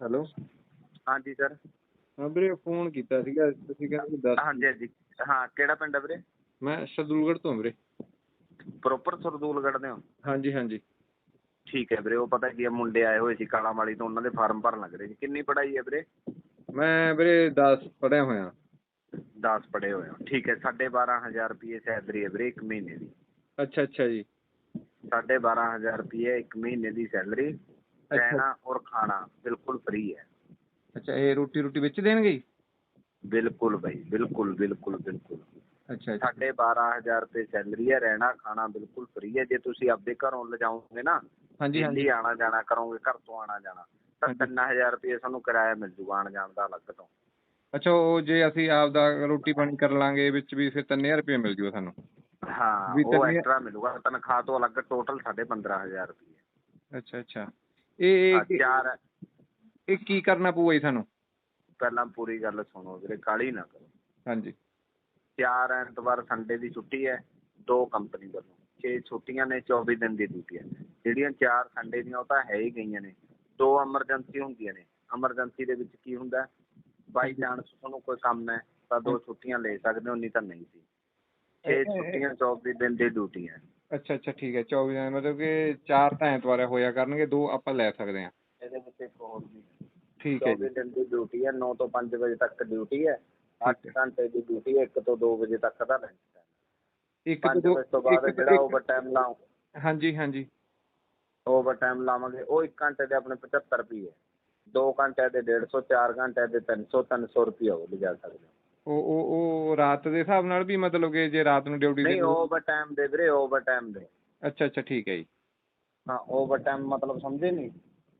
Hello. ਹਾਂਜੀ sir. ਹਾਂ ਵੀਰੇ ਫੋਨ ਕੀਤਾ ਸੀਗਾ ਤੁਸੀਂ ਕਹਿੰਦੇ ਸੀ ਦੱਸ। ਹਾਂਜੀ ਹਾਂਜੀ। ਹਾਂ ਕਿਹੜਾ ਪਿੰਡ ਹੈ ਵੀਰੇ? ਮੈਂ ਸ਼ਦੂਲਗੜ੍ਹ ਤੋਂ ਵੀਰੇ। ਪ੍ਰੋਪਰ ਸਰਦੂਲਗੜ੍ਹ ਦੇ ਹੋ? ਹਾਂਜੀ ਹਾਂਜੀ। ਠੀਕ ਹੈ ਵੀਰੇ ਉਹ ਪਤਾ ਕੀ ਹੈ ਮੁੰਡੇ ਆਏ ਹੋਏ ਸੀ ਕਾਲਾ ਵਾਲੀ ਤੋਂ ਉਹਨਾਂ ਦੇ ਫਾਰਮ ਭਰਨ ਲੱਗ ਰਹੇ ਸੀ। ਕਿੰਨੀ ਪੜ੍ਹਾਈ ਹੈ ਵੀਰੇ? ਮੈਂ ਵੀਰੇ 10 ਪੜ੍ਹਿਆ ਹੋਇਆ। 10 ਪੜ੍ਹੇ ਹੋਏ ਹੋ। ਠੀਕ ਹੈ ਸਾਢੇ ਬਾਰਾਂ ਹਜ਼ਾਰ ਰੁਪਏ ਸੈਲਰੀ ਹੈ ਵੀਰੇ ਇੱਕ ਮਹੀਨੇ ਦੀ। ਅੱਛਾ ਅੱਛਾ ਜੀ। ਸਾਢੇ ਬਾਰਾਂ ਹਜ਼ਾਰ ਰੁਪਏ ਇੱਕ ਮਹੀਨੇ ਦੀ ਸੈਲਰੀ। ਰਹਿਣਾ ਔਰ ਖਾਣਾ ਬਿਲਕੁਲ ਫ੍ਰੀ ਹੈ। ਅੱਛਾ ਇਹ ਰੋਟੀ ਰੋਟੀ ਵਿੱਚ ਦੇਣਗੇ ਜੀ? ਬਿਲਕੁਲ ਬਾਈ ਬਿਲਕੁਲ ਬਿਲਕੁਲ ਬਿਲਕੁਲ। ਅੱਛਾ ਬਾਰਾਂ ਹਜ਼ਾਰ ਰੁਪਏ ਸੈਲਰੀ ਹੈ ਰਹਿਣਾ ਖਾਣਾ ਬਿਲਕੁਲ ਫ੍ਰੀ ਹੈ। ਜੇ ਤੁਸੀਂ ਆਪਦੇ ਘਰੋਂ ਲਿਜਾਓਗੇ ਨਾ ਹਾਂਜੀ ਹਾਂਜੀ। ਆਣਾ ਜਾਣਾ ਕਰੋਗੇ ਘਰ ਤੋਂ ਆਣਾ ਜਾਣਾ ਤਾਂ ਹਾਂਜੀ। 3000 ਰੁਪਏ ਸਾਨੂੰ ਕਿਰਾਇਆ ਮਿਲ ਜੂਗਾ ਆਣ ਜਾਣ ਦਾ ਅਲੱਗ ਤੋਂ। ਅੱਛਾ ਉਹ ਜੇ ਅਸੀਂ ਆਪ ਦਾ ਰੋਟੀ ਪਾਣੀ ਕਰ ਲਾਂਗੇ ਵਿੱਚ ਵੀ ਫਿਰ 3000 ਰੁਪਏ ਮਿਲ ਜੂਗਾ ਸਾਨੂੰ। ਹਾਂ ਵੀ ਉਹ ਤਿੰਨ ਐਕਸਟਰਾ ਮਿਲੂਗਾ ਤਨਖਾਹ ਤੋਂ ਅਲੱਗ ਟੋਟਲ 15500 ਰੁਪਏ। ਅੱਛਾ ਅੱਛਾ। ਇਹ ਚਾਰ ਇਹ ਕੀ ਕਰਨਾ ਪਊਗਾ ਜੀ ਸਾਨੂੰ? ਪਹਿਲਾਂ ਪੂਰੀ ਗੱਲ ਸੁਣੋ ਵੀਰੇ ਕਾਲੀ ਨਾ ਕਰੋ। ਹਾਂਜੀ। ਚਾਰ ਐਤਵਾਰ ਸੰਡੇ ਦੀ ਛੁੱਟੀ ਹੈ ਦੋ ਕੰਪਨੀ ਵੱਲੋਂ। ਛੇ ਛੁੱਟੀਆਂ ਨੇ 24 ਦਿਨ ਦੀ ਡਿਊਟੀ ਹੈ। ਜਿਹੜੀਆਂ ਚਾਰ ਸੰਡੇ ਦੀਆਂ ਉਹ ਤਾਂ ਹੈ ਹੀ ਗਈਆਂ ਨੇ। ਦੋ ਐਮਰਜੈਂਸੀ ਹੁੰਦੀਆਂ ਨੇ। ਐਮਰਜੈਂਸੀ ਦੇ ਵਿੱਚ ਕੀ ਹੁੰਦਾ? ਬਾਈ ਚਾਂਸ ਤੁਹਾਨੂੰ ਕੋਈ ਕੰਮ ਹੈ ਤਾਂ ਦੋ ਛੁੱਟੀਆਂ ਲੈ ਸਕਦੇ ਹੋ ਨਹੀਂ ਤਾਂ ਨਹੀਂ ਸੀ। ਛੇ ਇਹ- ਇਹ- ਛੁੱਟੀਆਂ 24 ਦਿਨ ਦੀ ਡਿਊਟੀ ਹੈ। ਅੱਛਾ ਅੱਛਾ ਠੀਕ ਹੈ। 24 ਦਿਨ ਮਤਲਬ ਕਿ ਚਾਰ ਤਾਂ ਐਤਵਾਰ ਹੋਇਆ ਕਰਨਗੇ ਦੋ ਆਪਾਂ ਲੈ ਸਕਦੇ ਹਾਂ। ਇਹਦੇ ਵਿੱਚ ਇੱਕ ਹੋਰ ਵੀ। ਠੀਕ ਹੈ ਜੀ। 24 ਦਿਨ ਦੀ ਡਿਊਟੀ ਹੈ 9 ਤੋਂ 5 ਵਜੇ ਤੱਕ ਡਿਊਟੀ ਹੈ। 8 ਠੀਕ ਘੰਟੇ ਦੀ ਡਿਊਟੀ ਹੈ 1 ਤੋਂ 2 ਵਜੇ ਤੱਕ ਦਾ ਲੰਚ ਟਾਈਮ ਇੱਕ ਤੋਂ 5 ਦੋ ਵਜੇ ਤੋਂ ਬਾਅਦ ਜਿਹੜਾ ਓਵਰ ਟਾਈਮ ਲਾਓ। ਹਾਂਜੀ ਹਾਂਜੀ। ਓਵਰ ਟਾਈਮ ਲਾਵਾਂਗੇ ਉਹ 1 ਘੰਟੇ ਦੇ ਆਪਣੇ 75 ਰੁਪਏ 2 ਘੰਟੇ ਦੇ 150 4 ਘੰਟੇ ਦੇ 300 300 ਰੁਪਏ ਉਹ ਲਿਜਾ ਸਕਦੇ ਉਹ ਉਹ ਉਹ ਰਾਤ ਦੇ ਹਿਸਾਬ ਨਾਲ ਵੀ ਮਤਲਬ ਕਿ ਜੇ ਰਾਤ ਨੂੰ ਡਿਊਟੀ ਨਹੀਂ ਓਵਰ ਟਾਈਮ ਦੇ ਵੀਰੇ ਓਵਰ ਟਾਈਮ ਦੇ। ਅੱਛਾ ਅੱਛਾ ਠੀਕ ਹੈ ਜੀ। ਹਾਂ ਓਵਰ ਟਾਈਮ ਮਤਲਬ ਸਮਝੇ ਨਹੀਂ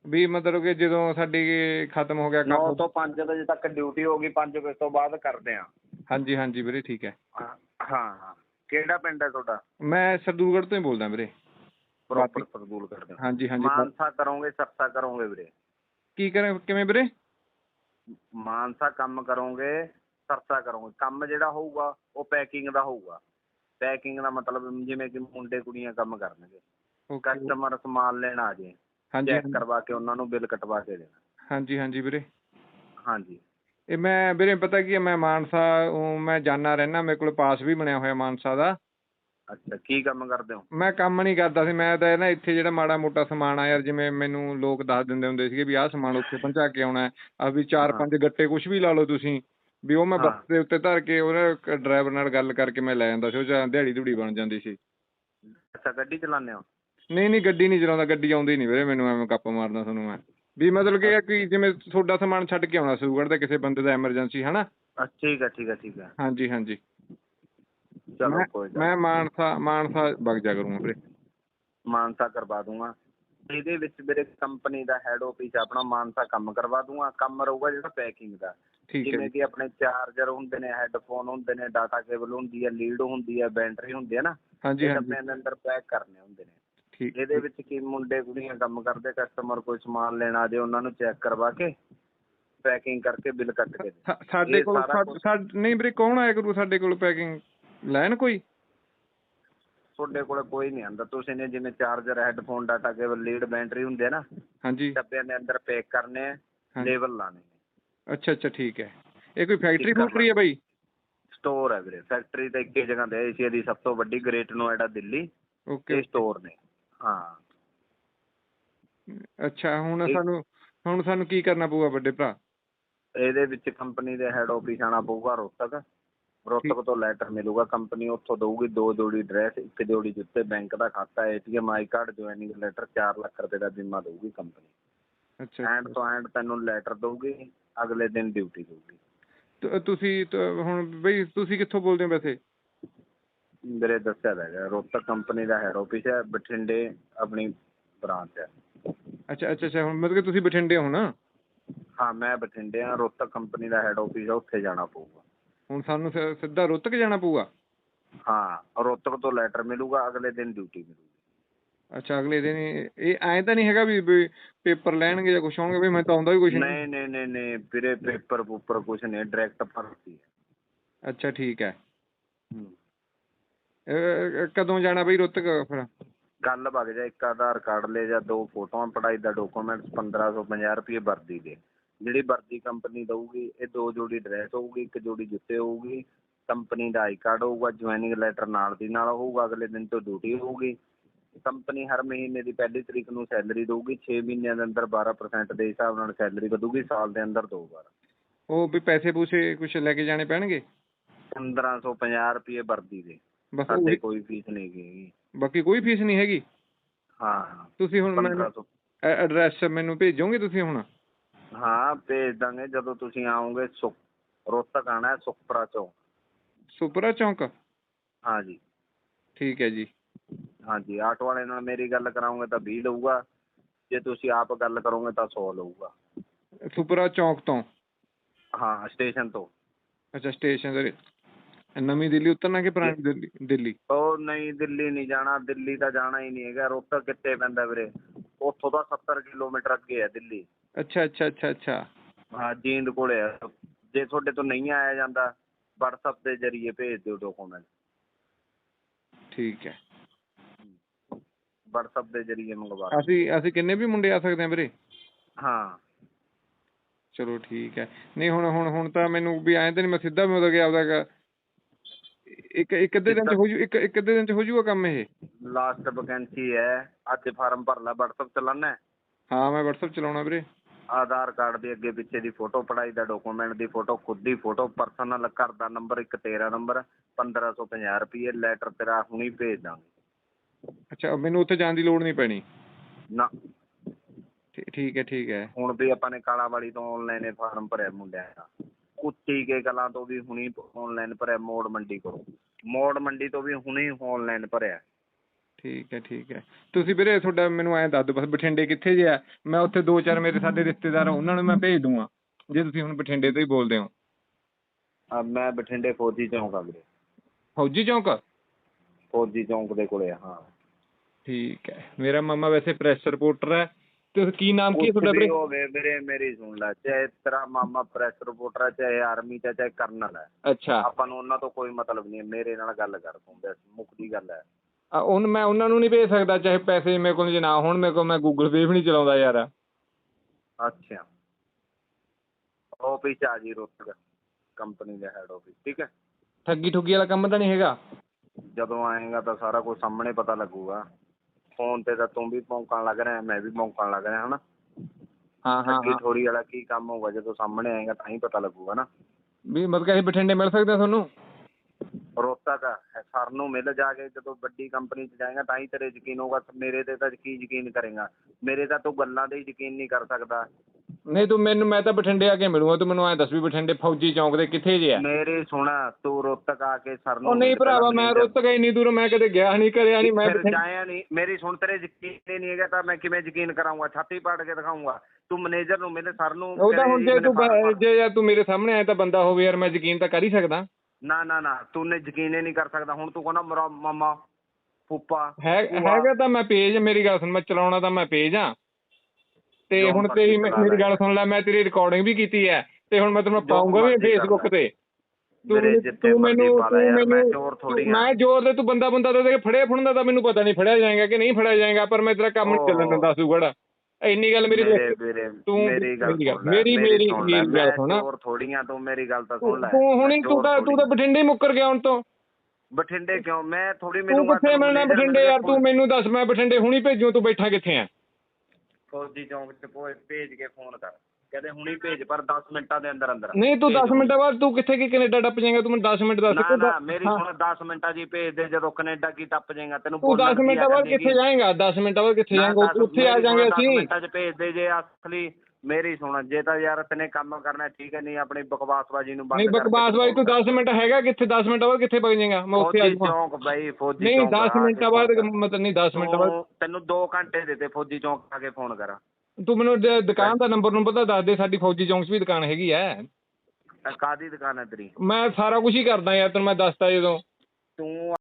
ਵੀ ਮਤਲਬ ਕਿ ਜਦੋਂ ਸਾਡੀ ਖਤਮ ਹੋ ਗਿਆ 9 ਕੰਮ ਤੋਂ 5 ਵਜੇ ਤੱਕ ਡਿਊਟੀ ਹੋਗੀ 5 ਵਜੇ ਤੋਂ ਬਾਅਦ ਕਰਦੇ ਆ ਹਾਂਜੀ ਹਾਂਜੀ ਵੀਰੇ ਠੀਕ ਹੈ। ਹਾਂ ਕਿਹੜਾ ਪਿੰਡ ਹੈ ਤੁਹਾਡਾ? ਮੈਂ ਸਰਦੂਲਗੜ੍ਹ ਤੋਂ ਹੀ ਬੋਲਦਾ ਵੀਰੇ। ਪ੍ਰੋਪਰ ਸਰਦੂਲ ਕਰਦੇ ਹੋ ਹਾਂਜੀ ਹਾਂਜੀ। ਮਾਨਸਾ ਕਰੋਗੇ ਸਰਸਾ ਕਰੋਗੇ ਵੀਰੇ? ਕੀ ਕਰਾਂ ਕਿਵੇਂ ਵੀਰੇ? ਮਾਨਸਾ ਕੰਮ ਕਰੋਗੇ ਸਰਸਾ ਕਰੋਗੇ। ਕੰਮ ਜਿਹੜਾ ਹੋਊਗਾ ਉਹ ਪੈਕਿੰਗ ਦਾ ਹੋਊਗਾ। ਪੈਕਿੰਗ ਦਾ ਮਤਲਬ ਜਿਵੇਂ ਕਿ ਮੁੰਡੇ ਕੁੜੀਆਂ ਕੰਮ ਕਰਨਗੇ। ਕਸਟਮਰ ਸਮਾਨ ਲੈਣ ਆ ਜੇ ਹਾਂਜੀ ਚੈੱਕ ਕਰਵਾ ਕੇ ਉਹਨਾਂ ਨੂੰ ਬਿੱਲ ਕਟਵਾ ਕੇ ਦੇਣਾ। ਹਾਂਜੀ ਹਾਂਜੀ ਵੀਰੇ। ਹਾਂਜੀ। ਇਹ ਮੈਂ ਵੀਰੇ ਪਤਾ ਕੀ ਹੈ ਮੈਂ ਮਾਨਸਾ ਮੈਂ ਜਾਣਾ ਰਹਿਣਾ ਮੇਰੇ ਕੋਲ ਪਾਸ ਵੀ ਬਣਿਆ ਹੋਇਆ ਮਾਨਸਾ ਦਾ। ਅੱਛਾ ਕੀ ਕੰਮ ਕਰਦੇ ਹੋ? ਮੈਂ ਕੰਮ ਨਹੀਂ ਕਰਦਾ ਸੀ ਮੈਂ ਤਾਂ ਨਾ ਇੱਥੇ ਜਿਹੜਾ ਮਾੜਾ ਮੋਟਾ ਸਮਾਨ ਆ ਯਾਰ ਜਿਵੇਂ ਮੈਨੂੰ ਲੋਕ ਦੱਸ ਦਿੰਦੇ ਹੁੰਦੇ ਸੀਗੇ ਵੀ ਆਹ ਸਮਾਨ ਉੱਥੇ ਪਹੁੰਚਾ ਕੇ ਆਉਣਾ ਆ ਵੀ ਚਾਰ। ਪੰਜ ਗੱਟੇ ਕੁਝ ਵੀ ਲਾ ਲਓ ਤੁਸੀਂ। ਵੀ ਉਹ ਮੈਂ। ਬੱਸ ਦੇ ਉੱਤੇ ਧਰ ਕੇ ਉਹਨੇ ਡਰਾਈਵਰ ਨਾਲ ਗੱਲ ਕਰਕੇ ਮੈਂ ਲੈ ਜਾਂਦਾ ਸੀ ਉਹ 'ਚ ਦਿਹਾੜੀ ਧੂੜੀ ਬਣ ਜਾਂਦੀ ਸੀ। ਅੱਛਾ ਗੱਡੀ ਚਲਾਉਂਦੇ ਹੋ? ਨਹੀਂ ਨਹੀਂ ਗੱਡੀ ਨਹੀਂ ਚਲਾਉਂਦਾ ਗੱਡੀ ਆਉਂਦੀ ਨਹੀਂ ਵੀਰੇ ਮੈਨੂੰ ਐਵੇਂ ਕੱਪ ਮਾਰਦਾ ਤੁਹਾਨੂੰ ਮੈਂ। ਵੀ ਮਤਲਬ ਕਿ ਕਿ ਜਿਵੇਂ ਤੁਹਾਡਾ ਸਮਾਨ ਛੱਡ ਕੇ ਆਉਣਾ ਸੂਗੜ ਦੇ ਕਿਸੇ ਬੰਦੇ ਦਾ ਐਮਰਜੈਂਸੀ ਹਨਾ? ਅੱਛਾ ਠੀਕ ਹੈ ਠੀਕ ਹੈ ਠੀਕ ਹੈ ਹਾਂਜੀ ਹਾਂਜੀ। ਚਲੋ ਮੈਂ ਕੋਈ ਗੱਲ ਮੈਂ ਮਾਨਸਾ ਮਾਨਸਾ ਵਗ ਜਾ ਕਰੂੰਗਾ ਵੀਰੇ। ਮਾਨਸਾ ਕਰਵਾ ਦੂੰਗਾ। ਇਹਦੇ ਵਿੱਚ ਮੇਰੇ ਕੰਪਨੀ ਦਾ ਹੈਡ ਆਫਿਸ ਆਪਣਾ ਮਾਨਸਾ ਕੰਮ ਕਰਵਾ ਦੂੰਗਾ। ਕੰਮ ਰਹੂਗਾ ਜਿਹੜਾ ਪੈਕਿੰਗ ਦਾ। ਜਿਵੇਂ ਕਿ ਆਪਣੇ ਚਾਰਜਰ ਹੁੰਦੇ ਨੇ ਹੈੱਡਫੋਨ ਹੁੰਦੇ ਨੇ ਡਾਟਾ ਕੇਬਲ ਹੁੰਦੀ ਹੈ ਲੀਡ ਹੁੰਦੀ ਹੈ ਬੈਟਰੀ ਹੁੰਦੀ ਹੈ ਨਾ ਹਾਂਜੀ ਦੇ ਅੰਦਰ ਪੈਕ ਕਰਨੇ ਹੁੰਦੇ ਨੇ। ਠੀਕ ਇਹਦੇ ਵਿੱਚ ਕੀ ਮੁੰਡੇ ਕੁੜੀਆਂ ਕੰਮ ਕਰਦੇ ਕਸਟਮਰ ਕੋਈ ਸਮਾਨ ਲੈਣ ਆ ਜੇ ਉਹਨਾਂ ਨੂੰ ਚੈੱਕ ਕਰਵਾ ਕੇ ਪੈਕਿੰਗ ਕਰਕੇ ਬਿੱਲ ਕੱਟ ਕੇ ਸਾਡੇ ਕੋਲ ਨਹੀਂ ਵੀਰੇ ਕੌਣ ਆਇਆ ਕਰੂ ਸਾਡੇ ਕੋਲ ਪੈਕਿੰਗ? ਲੈਣ ਕੋਈ? ਤੁਹਾਡੇ ਕੋਲ ਕੋਈ ਨਹੀਂ ਆਂਦਾ। ਤੁਸੀਂ ਨੇ ਜਿਵੇਂ charger headphone data cable lead battery ਹੁੰਦੇ ਆ ਨਾ ਹਾਂਜੀ। ਡੱਬਿਆਂ ਦੇ ਅੰਦਰ ਪੈਕ ਕਰਨੇ ਆ। ਲੇਬਲ ਲਾਣੇ ਅੱਛਾ ਅੱਛਾ ਠੀਕ ਹੈ। ਇਹ ਕੋਈ ਫੈਕਟਰੀ ਫੂਕਟਰੀ ਹੈ ਬਾਈ? ਸਟੋਰ ਹੈ ਵੀਰੇ ਫੈਕਟਰੀ ਤਾਂ ਇੱਕੇ ਜਗ੍ਹਾ ਤੇ ਏਸ਼ੀਆ ਦੀ ਸਭ ਤੋਂ ਵੱਡੀ ਗ੍ਰੇਟ ਨੋਇਡਾ ਦਿੱਲੀ। ਓਕੇ ਇਹ ਸਟੋਰ ਨੇ ਹਾਂ। ਅੱਛਾ ਹੁਣ ਇਹ- ਸਾਨੂੰ ਹੁਣ ਸਾਨੂੰ ਕੀ ਕਰਨਾ ਪਊਗਾ ਵੱਡੇ ਭਰਾ? ਇਹਦੇ ਵਿੱਚ ਕੰਪਨੀ ਦੇ ਹੈੱਡ ਆਫਿਸ ਆਣਾ ਪਊਗਾ ਰੋਹਤਕ। ਰੋਹਤਕ ਤੋਂ ਲੈਟਰ ਮਿਲੂਗਾ ਕੰਪਨੀ ਉੱਥੋਂ ਦਊਗੀ ਦੋ ਜੋੜੀ ਡਰੈਸ ਇੱਕ ਜੋੜੀ ਜੁੱਤੇ ਬੈਂਕ ਦਾ ਖਾਤਾ ATM I card joining letter 4 lakh ਰੁਪਏ ਦਾ ਬੀਮਾ ਦਊਗੀ ਕੰਪਨੀ ਅੱਛਾ ਐਂਡ ਤੋਂ ਐਂਡ ਤੈਨੂੰ ਲੈਟਰ ਦਊਗੀ। ਅਗਲੇ ਦਿਨ ਡਿਊਟੀ ਦਊਗੀ ਤ- ਤੁਸੀਂ ਤ- ਹੁਣ ਬਈ ਤੁਸੀਂ ਕਿੱਥੋਂ ਬੋਲਦੇ ਹੋ ਵੈਸੇ? ਮੇਰੇ ਦੱਸਿਆ ਤਾਂ ਹੈਗਾ ਰੋਹਤਕ ਕੰਪਨੀ ਦਾ ਹੈੱਡ ਆਫਿਸ ਹੈ ਬਠਿੰਡੇ ਆਪਣੀ ਬ੍ਰਾਂਚ ਹੈ। ਅੱਛਾ ਅੱਛਾ ਅੱਛਾ ਹੁਣ ਮਤਲਬ ਕਿ ਤੁਸੀਂ ਬਠਿੰਡੇ ਹੋ ਨਾ? ਹਾਂ ਮੈਂ ਬਠਿੰਡੇ ਆ ਰੋਹਤਕ ਕੰਪਨੀ ਦਾ ਹੈੱਡ ਆਫਿਸ ਹੈ ਉੱਥੇ ਜਾਣਾ ਪਊਗਾ। ਹੁਣ ਸਾਨੂੰ ਸਿ- ਸਿੱਧਾ ਰੋਹਤਕ ਜਾਣਾ ਪਊਗਾ? ਹਾਂ ਰੋਹਤਕ ਤੋਂ ਲੈਟਰ ਮਿਲੂਗਾ ਅਗਲੇ ਦਿਨ ਡਿਊਟੀ ਮਿਲੂਗੀ। ਅੱਛਾ ਅਗਲੇ ਦਿਨ ਹੀ- ਇਹ ਐਂ ਤਾਂ ਨਹੀਂ ਹੈਗਾ ਵੀ ਪੇਪਰ ਲੈਣਗੇ ਜਾਂ ਕੁਛ ਹੋਣਗੇ? ਵੀ ਮੈਂ ਤਾਂ ਆਉਂਦਾ ਵੀ ਕੁਛ ਨਹੀਂ। ਨਹੀਂ ਨਹੀਂ ਨਹੀਂ ਨਹੀਂ ਵੀਰੇ ਪੇਪਰ ਪੂਪਰ ਕੁਛ ਨਹੀਂ ਡਾਇਰੈਕਟ ਭਰਤੀ ਹੈ। ਅੱਛਾ ਠੀਕ ਹੈ। ਕਦੋਂ ਜਾਣਾ ਬਈ ਰੋਹਤਕ ਫਿਰ? ਕੱਲ ਵਗ ਜਾ ਇੱਕ ਆਧਾਰ ਕਾਰਡ ਲੈ ਜਾ ਦੋ ਫੋਟੋਆਂ ਪੜਾਈ ਦਾ ਡਾਕੂਮੈਂਟਸ 1550 ਰੁਪਏ ਵਰਦੀ ਦੇ। ਜਿਹੜੀ ਵਰਦੀ ਕੰਪਨੀ ਦਊਗੀ ਇਹ ਦੋ ਜੋੜੀ ਡਰੈਸ ਹੋਊਗੀ ਇੱਕ ਜੋੜੀ ਜੁੱਤੇ ਹੋਊਗੀ ਕੰਪਨੀ ਦਾ ਆਈ ਕਾਰਡ ਹੋਊਗਾ ਜੁਆਇਨਿੰਗ ਲੈਟਰ ਨਾਲ ਦੀ ਨਾਲ ਹੋਊਗਾ ਅਗਲੇ ਦਿਨ ਤੋਂ ਡਿਊਟੀ ਹੋਊਗੀ। ਕੰਪਨੀ ਹਰ ਮਹੀਨੇ ਦੀ ਪਹਿਲੀ ਤਰੀਕ ਨੂੰ ਸੈਲਰੀ ਦਊਗੀ 6 ਮਹੀਨਿਆਂ ਦੇ ਅੰਦਰ 12% ਦੇ ਹਿਸਾਬ ਨਾਲ ਸੈਲਰੀ ਵਧੂਗੀ ਸਾਲ ਦੇ ਅੰਦਰ ਦੋ ਵਾਰ। ਉਹ ਵੀ ਪੈਸੇ ਪੂਸੇ ਕੁਝ ਲੈ ਕੇ ਜਾਣੇ ਪੈਣਗੇ? 1550 ਰੁਪਏ ਵਰਦੀ ਦੇ। ਬਸ ਸਾਡੇ ਕੋਈ ਫੀਸ ਨਹੀਂ ਹੈਗੀ। ਬਾਕੀ ਕੋਈ ਫੀਸ ਨਹੀਂ ਹੈਗੀ? ਹਾਂ ਤੁਸੀਂ ਹੁਣ ਮੈਨੂੰ 1500 ਐਡਰੈਸ ਮੈਨੂੰ ਭੇਜੋਗੇ ਤੁਸੀਂ ਹੁਣ? ਹਾਂ ਭੇਜ ਦਾਂਗੇ। ਜਦੋਂ ਤੁਸੀਂ ਆਓਗੇ ਸੁਖ ਰੋਹਤਕ ਆਣਾ ਹੈ ਸੁਖਪਰਾ ਚੌਂਕ। ਸੁਪਰਾ ਚੌਂਕ? ਹਾਂਜੀ ਠੀਕ ਹੈ ਜੀ। ਹਾਂਜੀ ਆਟੋ ਵਾਲੇ ਨਾਲ ਮੇਰੀ ਗੱਲ ਕਰਾਉਂਗੇ ਤਾਂ 20 ਲਊਗਾ। ਜੇ ਤੁਸੀਂ ਆਪ ਗੱਲ ਕਰੋਗੇ ਤਾਂ 100 ਲਊਗਾ। ਸੁਪਰਾ ਚੌਂਕ ਤੋਂ? ਹਾਂ ਸਟੇਸ਼ਨ ਤੋਂ। ਅੱਛਾ ਸਟੇਸ਼ਨ ਦੇ ਨਵੀਂ ਦਿੱਲੀ ਉਤਰਨਾ ਕਿ ਪੁਰਾਣੀ ਦਿੱਲੀ? ਦਿੱਲੀ। ਉਹ ਨਹੀਂ ਦਿੱਲੀ ਨਹੀਂ ਜਾਣਾ। ਦਿੱਲੀ ਤਾਂ ਜਾਣਾ ਹੀ ਨਹੀਂ ਹੈਗਾ। ਰੋਹਤਕ ਕਿੱਥੇ ਪੈਂਦਾ ਵੀਰੇ? ਉੱਥੋਂ ਤਾਂ 70 ਕਿਲੋਮੀਟਰ ਅੱਗੇ ਹੈ ਦਿੱਲੀ। ਅੱਛਾ ਅੱਛਾ ਅੱਛਾ ਅੱਛਾ। ਹਾਂ ਜੀਂਦ ਕੋਲੇ ਹੈ ਜੇ ਤੁਹਾਡੇ ਤੋਂ ਨਹੀਂ ਆਇਆ ਜਾਂਦਾ WhatsApp ਦੇ ਜ਼ਰੀਏ ਭੇਜ ਦਿਓ ਡਾਕੂਮੈਂਟ ਠੀਕ ਹੈ। WhatsApp ਦੇ ਜ਼ਰੀਏ ਮੰਗਵਾ। ਅਸੀਂ ਅਸੀਂ ਕਿੰਨੇ ਵੀ ਮੁੰਡੇ ਆ ਸਕਦੇ ਹਾਂ ਵੀਰੇ? ਹਾਂ। ਚਲੋ ਠੀਕ ਹੈ। ਨਹੀਂ ਹੁਣ ਹੁਣ ਹੁਣ ਤਾਂ ਮੈਨੂੰ ਵੀ ਐਂ ਤਾਂ ਨਹੀਂ ਮੈਂ ਸਿੱਧਾ ਵੀ ਗਿਆ ਉਹਦਾ ਗਾ- ਇੱਕ ਇੱਕ ਅੱਧੇ ਦਿਨ ਚ ਹੋ ਜੂ ਇੱਕ ਇੱਕ ਅੱਧੇ ਦਿਨ ਚ ਹੋ ਜੂਗਾ ਕੰਮ ਇਹ? ਲਾਸਟ ਵੈਕੈਂਸੀ ਹੈ। ਅੱਜ ਫਾਰਮ ਭਰ ਲੈ WhatsApp ਚਲਾਨਾ ਹੈ? ਹਾਂ ਮੈਂ WhatsApp ਚਲਾਉਣਾ ਵੀਰੇ। ਆਧਾਰ ਕਾਰਡ ਦੇ ਅੱਗੇ ਪਿੱਛੇ ਦੀ ਫੋਟੋ ਪੜਾਈ ਦਾ ਡਾਕੂਮੈਂਟ ਦੀ ਫੋਟੋ ਖੁਦ ਦੀ ਫੋਟੋ ਪਰਸਨਲ ਘਰ ਦਾ ਨੰਬਰ ਇੱਕ ਤੇਰਾ ਨੰਬਰ 1550 ਰੁਪਏ ਲੈਟਰ ਤੇਰਾ ਹੁਣੀ ਭੇਜ ਦਾਂਗੇ। ਅੱਛਾ ਮੈਨੂੰ ਉੱਥੇ ਜਾਣ ਦੀ ਲੋੜ ਨਹੀਂ ਪੈਣੀ? ਨਾ। ਠੀਕ ਹੈ ਠੀਕ ਹੈ। ਹੁਣ ਵੀ ਆਪਾਂ ਨੇ ਕਾਲਾ ਵਾਲੀ ਤੋਂ ਆਨਲਾਈਨ ਫਾਰਮ ਭਰਿਆ ਮੁੰਡਿਆਂ ਦਾ। ਕੁੱਤੀ ਕੇ ਕਲਾਂ ਤੋਂ ਵੀ ਹੁਣੀ ਆਨਲਾਈਨ ਭਰਿਆ ਮੋੜ ਮੰਡੀ ਕੋਲੋਂ। ਮੋੜ ਮੰਡੀ ਤੋਂ ਵੀ ਹੁਣੀ ਆਨਲਾਈਨ ਭਰਿਆ। ਠੀਕ ਹੈ ਠੀਕ ਹੈ। ਤੁਸੀਂ ਵੀਰੇ ਤੁਹਾਡਾ ਮੈਨੂੰ ਐਂ ਦੱਸ ਦਿਓ ਬਸ ਬਠਿੰਡੇ ਕਿੱਥੇ ਜੇ ਆ? ਮੈਂ ਉੱਥੇ ਦੋ ਚਾਰ ਮੇਰੇ ਸਾਡੇ ਰਿਸ਼ਤੇਦਾਰ ਆ ਉਹਨਾਂ ਨੂੰ ਮੈਂ ਭੇਜ ਦੂੰਗਾ। ਜੇ ਤੁਸੀਂ ਹੁਣ ਬਠਿੰਡੇ ਤੋਂ ਹੀ ਬੋਲਦੇ ਹੋ। ਆ ਮੈਂ ਬਠਿੰਡੇ ਫੌਜੀ ਚੌਂਕ ਆ ਵੀਰੇ। ਫੌਜੀ ਚੌਂਕ? ਫੌਜੀ ਚੌਂਕ ਦੇ ਕੋਲੇ ਆ, ਹਾਂ। ਠੀਕ ਹੈ। ਮੇਰਾ ਮਾਮਾ ਵੈਸੇ ਪ੍ਰੈਸ ਰਿਪੋਰਟਰ ਹੈ। ਤੇ ਕੀ ਨਾਮ ਕੀ ਹੈ ਤੁਹਾਡਾ ਵੀਰੇ? ਹੋਵੇ ਵੀਰੇ ਮੇਰੀ ਸੁਣ ਲੈ ਚਾਹੇ ਤੇਰਾ ਮਾਮਾ ਪ੍ਰੈਸ ਰਿਪੋਰਟਰ ਹੈ ਚਾਹੇ ਆਰਮੀ ਚ ਹੈ, ਚਾਹੇ ਕਰਨਲ ਹੈ। ਅੱਛਾ। ਆਪਾਂ ਨੂੰ ਉਹਨਾਂ ਤੋਂ ਕੋਈ ਮਤਲਬ ਨਹੀਂ ਹੈ ਮੇਰੇ ਨਾਲ ਗੱਲ ਕਰ ਤੂੰ ਬਸ ਮੁੱਕਦੀ ਗੱਲ ਹੈ। ਆ, ਉਹਨ ਮੈਂ ਉਹਨਾਂ ਨੂੰ ਨਹੀਂ ਭੇਜ ਸਕਦਾ ਚਾਹੇ ਪੈਸੇ ਮੇਰੇ ਕੋਲ ਜੇ ਨਾ ਹੋਣ ਮੇਰੇ ਕੋਲ ਮੈਂ ਗੂਗਲ ਪੇ ਵੀ ਨਹੀਂ ਚਲਾਉਂਦਾ ਯਾਰ। ਅੱਛਾ। ਆਫਿਸ ਆ ਜੀ ਰੋਤਕ ਕੰਪਨੀ ਦੇ ਹੈਡ ਆਫਿਸ ਠੀਕ ਹੈ। ਠੱਗੀ ਠੁੱਗੀ ਵਾਲਾ ਕੰਮ ਤਾਂ ਨਹੀਂ ਹੈਗਾ? ਜਦੋਂ ਆਏਗਾ ਤਾਂ ਸਾਰਾ ਕੁਝ ਸਾਹਮਣੇ ਪਤਾ ਲੱਗੂਗਾ। ਫੋਨ ਤੇ ਤਾਂ ਤੂੰ ਵੀ ਭੌਂਕਣ ਲੱਗ ਰਿਹਾ ਮੈਂ ਵੀ ਭੌਂਕਣ ਲੱਗ ਰਿਹਾ ਹਨਾ? ਹਾਂ ਹਾਂ ਵਾਲਾ ਕੀ ਕੰਮ ਹੋਊਗਾ ਜਦੋਂ ਸਾਹਮਣੇ ਆਏਗਾ ਤਾਂ ਹੀ ਪਤਾ ਲੱਗੂਗਾ ਨਾ। ਵੀ ਮਤਲਬ ਕਿ ਅਸੀਂ ਬਠਿੰਡੇ ਮਿਲ ਸਕਦੇ ਹਾਂ ਤੁਹਾਨੂੰ? ਰੋਤਕ ਸਰ ਨੂੰ ਮਿਲ ਜਾ ਕੇ ਜਦੋਂ ਵੱਡੀ ਕੰਪਨੀ 'ਚ ਜਾਏਗਾ ਤਾਂ ਹੀ ਤੇਰੇ ਯਕੀਨ ਹੋਊਗਾ ਮੇਰੇ ਤੇ ਤਾਂ ਕੀ ਯਕੀਨ ਕਰੇਗਾ। ਮੇਰੇ ਤਾਂ ਤੂੰ ਗੱਲਾਂ ਤੇ ਹੀ ਯਕੀਨ ਨਹੀਂ ਕਰ ਸਕਦਾ। ਨਹੀਂ ਤੂੰ ਮੈਨੂੰ ਮੈਂ ਤਾਂ ਬਠਿੰਡੇ ਆ ਕੇ ਮਿਲੂੰਗਾ ਤੂੰ ਮੈਨੂੰ ਐਂ ਦੱਸ ਵੀ ਬਠਿੰਡੇ ਫੌਜੀ ਚੌਂਕ ਦੇ ਕਿੱਥੇ ਜੇ ਆ? ਮੇਰੀ ਸੁਣਾ ਤੂੰ ਰੋਤਕ ਆ ਕੇ ਸਰ ਨੂੰ ਉਹ ਨਹੀਂ ਭਰਾਵਾ ਮੈਂ। ਰੁੱਤ ਗਈ ਨਹੀਂ ਦੂਰ ਮੈਂ ਕਦੇ ਗਿਆ ਨਹੀਂ ਕਰਿਆ ਨਹੀਂ ਮੈਂ ਫਿਰ ਬਠਿੰਡੇ ਜਾਇਆ ਨਹੀਂ ਮੇਰੀ ਸੁਣ ਤੇਰੇ ਯਕੀਨ ਹੀ ਨਹੀਂ ਹੈਗਾ ਤਾਂ ਮੈਂ ਕਿਵੇਂ ਯਕੀਨ ਕਰਾਉਂਗਾ ਛਾਤੀ ਪਾੜ ਕੇ ਦਿਖਾਉਂਗਾ ਤੂੰ ਮੈਨੇਜਰ ਨੂੰ ਮੇਰੇ ਸਰ ਨੂੰ ਉਹ ਤਾਂ ਹੁਣ ਜੀ ਤੂੰ ਬ-। ਜੇ ਯਾਰ ਤੂੰ ਮੇਰੇ ਸਾਹਮਣੇ ਆਇਆ ਤਾਂ ਬੰਦਾ ਹੋਵੇ ਯਾਰ ਮੈਂ ਯਕੀਨ ਤਾਂ ਕਰ ਹੀ ਸਕਦਾ। ਨਾ ਨਾ ਨਾ ਤੂੰ ਨੇ ਯਕੀਨ ਹੀ ਨਹੀਂ ਕਰ ਸਕਦਾ। ਹੁਣ ਤੂੰ ਕਹਿੰਦਾ ਮੇਰਾ ਮਾਮਾ ਫੁੱਪਾ ਹੈ ਭੂਆ। ਹੈਗਾ ਤਾਂ ਮੈਂ ਪੇਜ ਮੇਰੀ ਗੱਲ ਸੁਣ ਮੈਂ ਚਲਾਉਣਾ ਤਾਂ ਮੈਂ ਪੇਜ ਆ। ਤੇ ਹੁਣ ਤੇਰੀ ਮੇਰੀ। ਗੱਲ ਸੁਣ ਲੈ ਮੈਂ ਤੇਰੀ ਰਿਕਾਰਡਿੰਗ ਵੀ ਕੀਤੀ ਹੈ ਤੇ ਹੁਣ ਮੈਂ ਤੈਨੂੰ ਪਾਉਂਗਾ ਵੀ ਫੇਸਬੁੱਕ। ਤੇ। ਤੂੰ ਮੈਨੂੰ- ਤੂੰ ਤੂੰ ਮੈਂ ਤੂੰ- ਜ਼ੋਰ ਦੇ ਤੂੰ ਬੰਦਾ ਬੰਦਾ ਦੇ ਫੜਿਆ ਫੁੜਨ ਦਾ ਤਾਂ ਮੈਨੂੰ ਪਤਾ ਨਹੀਂ ਫੜਿਆ ਜਾਏਗਾ ਕਿ ਨਹੀਂ ਫੜਿਆ ਜਾਏਗਾ ਪਰ ਮੈਂ ਤੇਰਾ ਕੰਮ ਨਹੀਂ ਚੱਲਣ। ਦਿੰਦਾ ਸੂਗੜ। ਇੰਨੀ ਗੱਲ ਮੇਰੀ ਤੂੰ ਮੇਰੀ ਗੱਲ ਮੇਰੀ ਗੱਲ- ਸੁਣ ਮੇਰੀ- ਗੱਲ ਥੋੜੀਆਂ ਤੂੰ ਮੇਰੀ ਗੱਲ ਤਾਂ ਸੁਣ ਲੈ ਤੂੰ ਹੁਣੀ ਤੂੰ ਤਾਂ ਤੂੰ ਤਾਂ। ਬਠਿੰਡੇ ਮੁੱਕਰ ਗਿਆ ਹੁਣ ਤੋਂ। ਬਠਿੰਡੇ ਕਿਉਂ? ਮੈਂ ਥੋੜੀ ਤੂੰ ਮੈਨੂੰ ਕਿੱਥੇ ਮਿਲਣਾ ਬਠਿੰਡੇ ਯਾਰ? ਤੂੰ ਮੈਨੂੰ ਦੱਸ ਮੈਂ ਬਠਿੰਡੇ ਹੁਣੀ ਭੇਜੂ ਤੂੰ ਬੈਠਾ ਕਿੱਥੇ ਆ? ਫੌਜੀ ਚੌਂਕ ਚ ਭੋ- ਭੇਜ ਕੇ ਫੋਨ ਕਰ। ਕਹਿੰਦੇ ਹੁਣੀ ਭੇਜ ਪਰ 10 ਮਿੰਟਾਂ ਦੇ ਅੰਦਰ ਅੰਦਰ। ਨਹੀਂ ਤੂੰ 10 ਮਿੰਟਾਂ ਬਾਅਦ ਤੂੰ ਕਿੱਥੇ ਕੀ ਕੈਨੇਡਾ ਟੱਪ ਜਾਏਗਾ ਤੂੰ ਮੈਨੂੰ 10 ਮਿੰਟ ਦੱਸ। ਨਾ ਤੂੰ ਨਾ ਦ- ਮੇਰੀ ਹਾਂ, ਸੁਣ 10 ਮਿੰਟਾਂ ਜੀ ਭੇਜ ਦੇ ਜਦੋਂ ਕੈਨੇਡਾ ਕੀ ਟੱਪ ਜਾਏਗਾ ਤੈਨੂੰ ਤੂੰ ਬੋਲਣ 10 ਦੀ ਮਿੰਟਾਂ ਬਾਅਦ ਕਿੱਥੇ। ਜਾਏਗਾ 10 ਮਿੰਟਾਂ ਬਾਅਦ ਕਿੱਥੇ ਜਾਏਗਾ ਦਸ- ਉੱਥੇ ਆ ਜਾਾਂਗੇ ਸੁਣ, ਦਸ ਅਸੀਂ। ਮਿੰਟਾਂ ਚ ਭੇਜ ਦੇ ਜੇ ਅਸਲੀ ਮੇਰੀ ਸੁਣ ਜੇ ਤਾਂ ਯਾਰ ਤੈਨੇ ਕੰਮ ਕਰਨਾ ਠੀਕ ਹੈ ਨਹੀਂ ਆਪਣੀ ਬਕਵਾਸਬਾਜੀ ਨੂੰ ਬੰਦ ਨਹੀਂ ਬਕਵਾਸ ਬਾਈ ਤੂੰ 10 ਮਿੰਟ ਹੈਗਾ ਕਿੱਥੇ 10 ਮਿੰਟਾਂ ਬਾਅਦ ਕਿੱਥੇ ਪਹੁੰਚ ਜਾਏਗਾ? ਮੈਂ ਉੱਥੇ ਆ ਫੌਜੀ ਜਾਊਂਗਾ। ਚੌਂਕ ਬਾਈ ਫੌਜੀ ਨਹੀਂ ਚੌਂਕ 10 ਆ ਮਿੰਟਾਂ ਬਾਅਦ। ਮਤਲਬ ਨਹੀਂ 10 ਮਿੰਟਾਂ ਬਾਅਦ। ਤੂੰ- ਤੈਨੂੰ 2 ਘੰਟੇ ਦਿੱਤੇ ਫੌਜੀ ਚੌਂਕ ਆ ਕੇ ਫੋਨ ਕਰ। ਤੂੰ ਮੈਨੂੰ ਦ- ਦੁਕਾਨ ਦਾ ਨੰਬਰ ਨੂੰ ਪਤਾ ਦੱਸ ਦੇ ਸਾਡੀ ਫੌਜੀ ਚੌਂਕ 'ਚ ਵੀ ਦੁਕਾਨ ਹੈਗੀ ਐ। ਕਾਦੀ ਦੁਕਾਨ ਹੈ ਤੇਰੀ? ਮੈਂ ਸਾਰਾ ਕੁਝ ਹੀ ਕਰਦਾ ਯਾਰ ਤੈਨੂੰ ਮੈਂ ਦੱਸਤਾ ਜਦੋਂ। ਤੂੰ